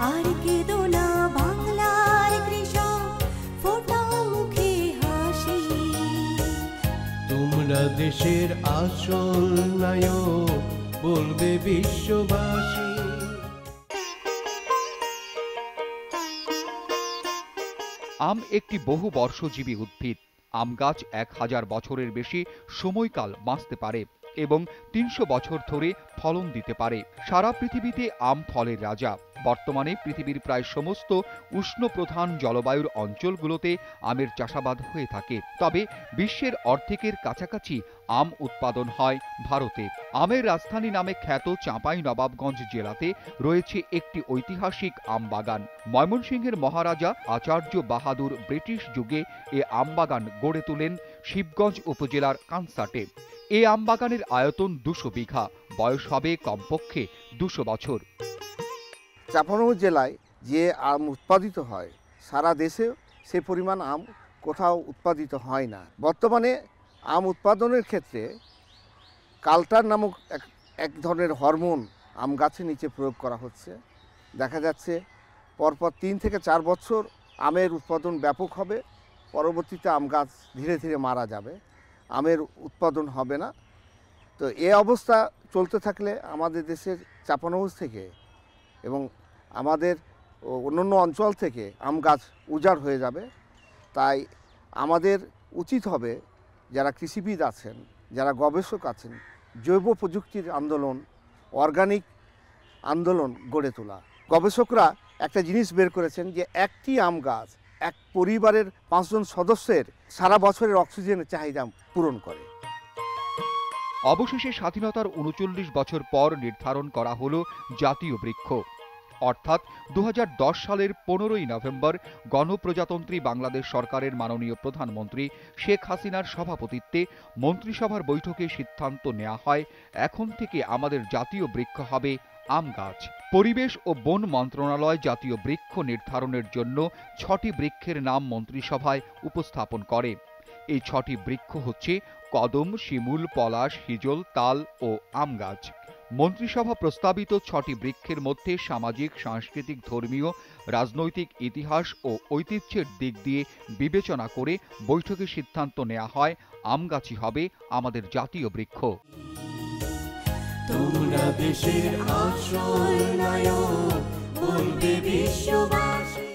আর কেঁদো না বাংলার কৃষক ফোটাও মুখে হাসি। তোমরা দেশের আসল নায়ক বলবে বিশ্ববাসী। আম একটি বহু বর্ষজীবী উদ্ভিদ। আম গাছ এক হাজার বছরের বেশি সময়কাল বাঁচতে পারে এবং তিনশো বছর ধরে ফলন দিতে পারে। সারা পৃথিবীতে আম ফলের রাজা। বর্তমানে পৃথিবীর প্রায় সমস্ত উষ্ণ প্রধান জলবায়ুর অঞ্চলগুলোতে আমের চাষাবাদ হয়ে থাকে। তবে বিশ্বের অর্ধেকের কাছাকাছি আম উৎপাদন হয় ভারতে। আমের রাজধানী নামে খ্যাত চাঁপাই নবাবগঞ্জ জেলাতে রয়েছে একটি ঐতিহাসিক আম বাগান। ময়মনসিংহের মহারাজা আচার্য বাহাদুর ব্রিটিশ যুগে এ আম বাগান গড়ে তোলেন শিবগঞ্জ উপজেলার কানসাটে। এ আম বাগানের আয়তন দুশো বিঘা, বয়স হবে কমপক্ষে দুশো বছর। চাপানগর জেলায় যে আম উৎপাদিত হয়, সারা দেশে সে পরিমাণ আম কোথাও উৎপাদিত হয় না। বর্তমানে আম উৎপাদনের ক্ষেত্রে কালটার নামক এক এক ধরনের হরমোন আম গাছের নিচে প্রয়োগ করা হচ্ছে। দেখা যাচ্ছে পরপর তিন থেকে চার বছর আমের উৎপাদন ব্যাপক হবে, পরবর্তীতে আম গাছ ধীরে ধীরে মারা যাবে, আমের উৎপাদন হবে না। তো এ অবস্থা চলতে থাকলে আমাদের দেশের চাপানগর থেকে এবং আমাদের অন্যান্য অঞ্চল থেকে আম গাছ উজাড় হয়ে যাবে। তাই আমাদের উচিত হবে যারা কৃষিবিদ আছেন, যারা গবেষক আছেন, জৈব প্রযুক্তির আন্দোলন অর্গানিক আন্দোলন গড়ে তোলা। গবেষকরা একটা জিনিস বের করেছেন যে একটি আম গাছ এক পরিবারের পাঁচজন সদস্যের সারা বছরের অক্সিজেনের চাহিদা পূরণ করে। অবশেষে স্বাধীনতার উনচল্লিশ বছর পর নির্ধারণ করা হল জাতীয় বৃক্ষ। অর্থাৎ দু হাজার দশ সালের পনেরোই নভেম্বর গণপ্রজাতন্ত্রী বাংলাদেশ সরকারের মাননীয় প্রধানমন্ত্রী শেখ হাসিনার সভাপতিত্বে মন্ত্রিসভার বৈঠকে সিদ্ধান্ত নেওয়া হয়, এখন থেকে আমাদের জাতীয় বৃক্ষ হবে আম গাছ। পরিবেশ ও বন মন্ত্রণালয় জাতীয় বৃক্ষ নির্ধারণের জন্য ছটি বৃক্ষের নাম মন্ত্রিসভায় উপস্থাপন করে। এই ছটি বৃক্ষ হচ্ছে কদম, শিমুল, পলাশ, হিজল, তাল ও আম গাছ। মন্ত্রিসভা প্রস্তাবিত ছটি বৃক্ষের মধ্যে সামাজিক, সাংস্কৃতিক, ধর্মীয়, রাজনৈতিক ইতিহাস ও ঐতিহ্যের দিক দিয়ে বিবেচনা করে বৈঠকে সিদ্ধান্ত নেওয়া হয় আম গাছই হবে আমাদের জাতীয় বৃক্ষ। তোমরা দেশের নায়ক, বলবে বিশ্ববাসী।